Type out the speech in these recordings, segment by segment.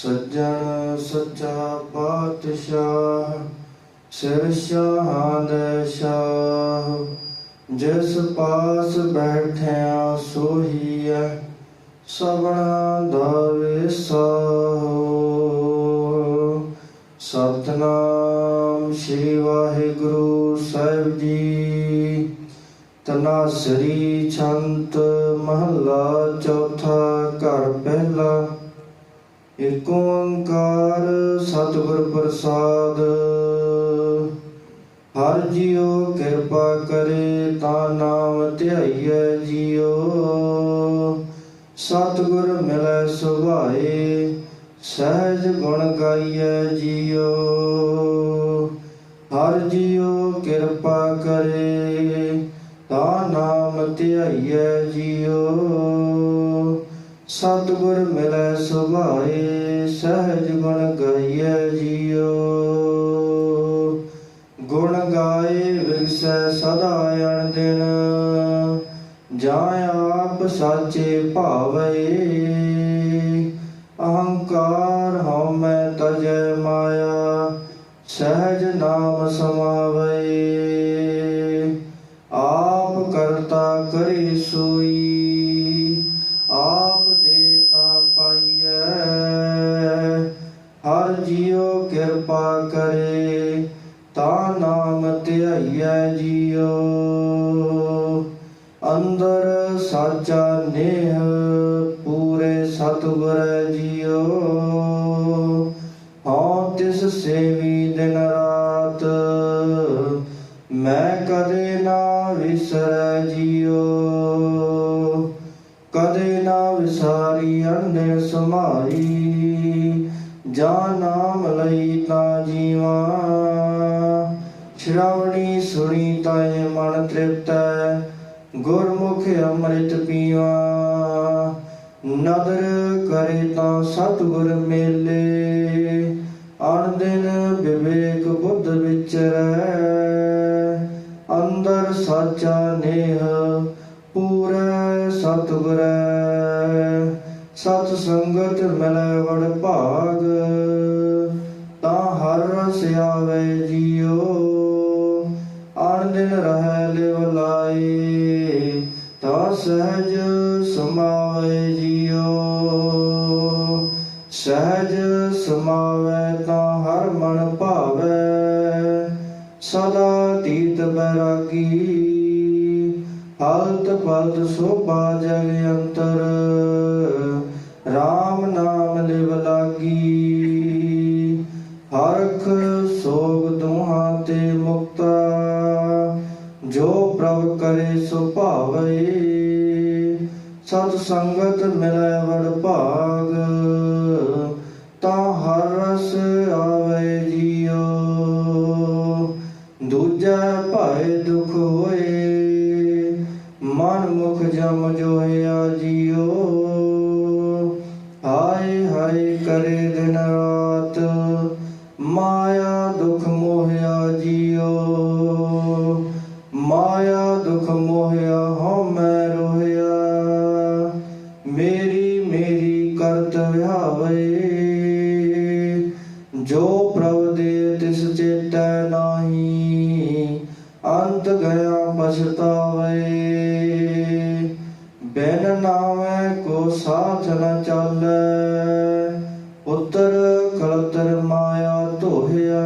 ਸੱਜਣ ਸੱਚਾ ਪਾਤਸ਼ਾਹ ਸਿਰ ਸ਼ਾਹਾਂ ਦੇ ਸ਼ਾਹ ਜਿਸ ਪਾਸ ਬੈਠਿਆ ਸੋਹੀਐ ਸਭਨਾ ਦਾ ਵਿਸਾਹੋ ਸਤਨਾਮ ਸ੍ਰੀ ਵਾਹਿਗੁਰੂ ਸਾਹਿਬ ਜੀ ਤਨਾਸਰੀ ਛੰਤ ਮਹਲਾ ਚੌਥਾ ਘਰ ਪਹਿਲਾ ਏਕ ਓੰਕਾਰ ਸਤਿਗੁਰ ਪ੍ਰਸਾਦ। ਹਰ ਜੀਉ ਕਿਰਪਾ ਕਰੇ, ਤਾ ਨਾਮ ਧਿਆਈਐ ਜੀਉ। ਸਤਿਗੁਰ ਮਿਲੈ ਸੁਭਾਏ, ਸਹਿਜ ਗੁਣ ਗਾਈਐ ਜੀਉ। ਹਰ ਜੀਉ ਕਿਰਪਾ ਕਰੇ, ਤਾ ਨਾਮ ਧਿਆਈਐ ਜੀਉ। ਸਤਿਗੁਰ ਮਿਲੈ ਸੁਭਾਏ, ਸਹਿਜ ਗੁਣ ਗਾਈਐ ਜੀਉ ਗੁਣ ਗਾਏ ਵਿਗਸੈ ਸਦਾ ਅਣ ਦਿਨ। ਜਾਂ ਆਪ ਸਾਚੇ ਭਾਵੇ। ਅਹੰਕਾਰ ਹਉਮੈ ਤਜੈ ਮਾਇਆ, ਸਹਿਜ ਨਾਮ ਸਮਾਵੇ। ਸਤਿਗੁਰ ਜੀਉ ਹਉ ਤਿਸ ਸੇਵੀ ਦਿਨ ਰਾਤ। ਮੈਂ ਕਦੇ ਨਾ ਵਿਸਰੈ ਜੀਓ, ਕਦੇ ਨਾ ਵਿਸਾਰੀ ਅੰਨੇ ਸਮਾਈ ਜਾ ਨਾਮ ਲਈ ਤਾਂ ਜੀਵਾ। ਸ਼੍ਰਵਣੀ ਸੁਣੀ ਤਾਏ ਮਨ ਤ੍ਰਿਪਤੈ ਗੁਰਮੁਖ ਅੰਮ੍ਰਿਤ ਪੀਵਾ। ਨਦਰ ਕਰੇ ਤਾਂ ਸਤਿਗੁਰ ਮੇਲੇ, ਅਣ ਦਿਨ ਵਿਵੇਕ ਬੁੱਧ ਵਿਚਰੈ ਅੰਦਰ ਸਾਚਾ ਨੇਹ ਪੂਰੈ ਸਤਿਗੁਰੈ। ਸਤ ਸੰਗਤ ਮਿਲੈ ਵਡ ਭਾਗ, ਤਾਂ ਹਰ ਰਸ ਆਵੇ ਜੀਉ ਅਣ ਦਿਨ ਰਹਿ ਲਿਵ ਲਾਈ ਤਾਂ ਸਹਿਜ ਸਮਾ ਸਹਿਜ ਸਮਾਵੈ ਤਾਂ ਹਰ ਮਨ ਭਾਵੇ, ਸਦਾ ਤੀਤ ਬੈਰਾਗੀ। ਹਲਤ ਫਲਤ ਸੋਭਾ ਜਗ ਅੰਤਰ RAM ਨਾਮ ਲਿਵ ਲਾਗੀ। ਹਰਖ ਸੋਗ ਦੁਹਾਂ ਤੇ ਮੁਕਤਾ, ਜੋ ਪ੍ਰਭ ਕਰੇ ਸੋ ਭਾਵੇ ਸਤ ਸੰਗਤ ਮਿਲੈ ਵਡ ਭਾਗ ਜਮ ਜੀਉ ਹਾਏ ਹਾਏ ਕਰੇ ਦਿਨ ਰਾਤ, ਮਾਇਆ ਦੁਖ ਮੋਹਿਆ ਜੀਉ ਮਾਇਆ ਦੁਖ ਮੋਹਿਆ ਹਉ ਮੈਂ ਰੋਹਿਆ। ਮੇਰੀ ਮੇਰੀ ਕਰਤ ਵਿਹਾਵੇ। ਜੋ ਪ੍ਰਭ ਦੇ ਤਿਸ ਚੇਤੈ ਨਾਹੀ, ਅੰਤ ਗਿਆ ਪਛਤਾਵੇ। ਬਿਨ ਨਾਮੈ ਕੋ ਸਾਥ ਨ ਚਾਲੈ ਪੁੱਤਰ ਕਲਤਰ ਮਾਇਆ ਧੋਹਿਆ।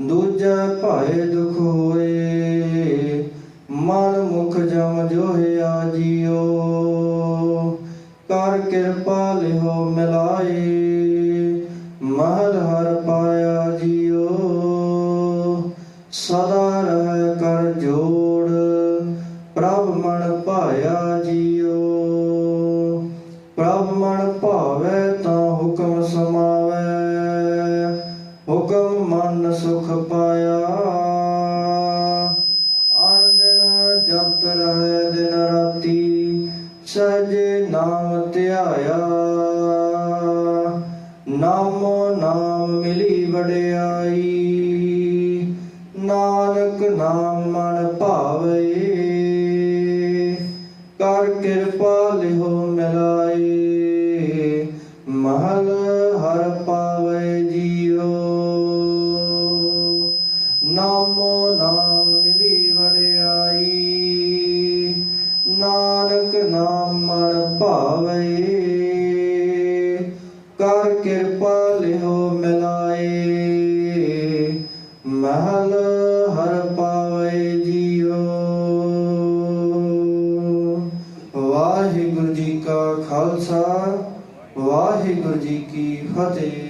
ਦੂਜੈ ਭਾਏ ਦੁਖ ਹੋਏ, ਮਨ ਮੁਖ ਜਮ ਜੋਹਿਆ ਜੀਓ। ਕਰ ਕਿਰਪਾ ਲਿਓ ਮਿਲਾਏ, ਮਹਲ ਹਰ ਪਾਇਆ ਜੀਓ। ਸਦਾ ਭਾਵੈ ਤਾਂ ਹੁਕਮ ਸਮਾਵੈ, ਹੁਕਮ ਮਨ ਸੁਖ ਪਾਇਆ। ਅਨ ਦਿਨ ਜਪਤ ਰਹੇ ਦਿਨ ਰਾਤੀ, ਸਹਜੇ ਨਾਮ ਧਿਆਇਆ। ਨਾਮੋ ਨਾਮ ਮਿਲੀ ਵਡਿਆਈ, ਨਾਨਕ ਨਾਮ ਮਨ ਭਾਵੇ। ਕਰ ਕਿਰਪਾ ਮਹਲ ਹਰ ਪਾਵੇ ਜੀਓ। ਵਾਹਿਗੁਰੂ ਜੀ ਕਾ ਖਾਲਸਾ ਵਾਹਿਗੁਰੂ ਜੀ ਕੀ ਫਤਿਹ।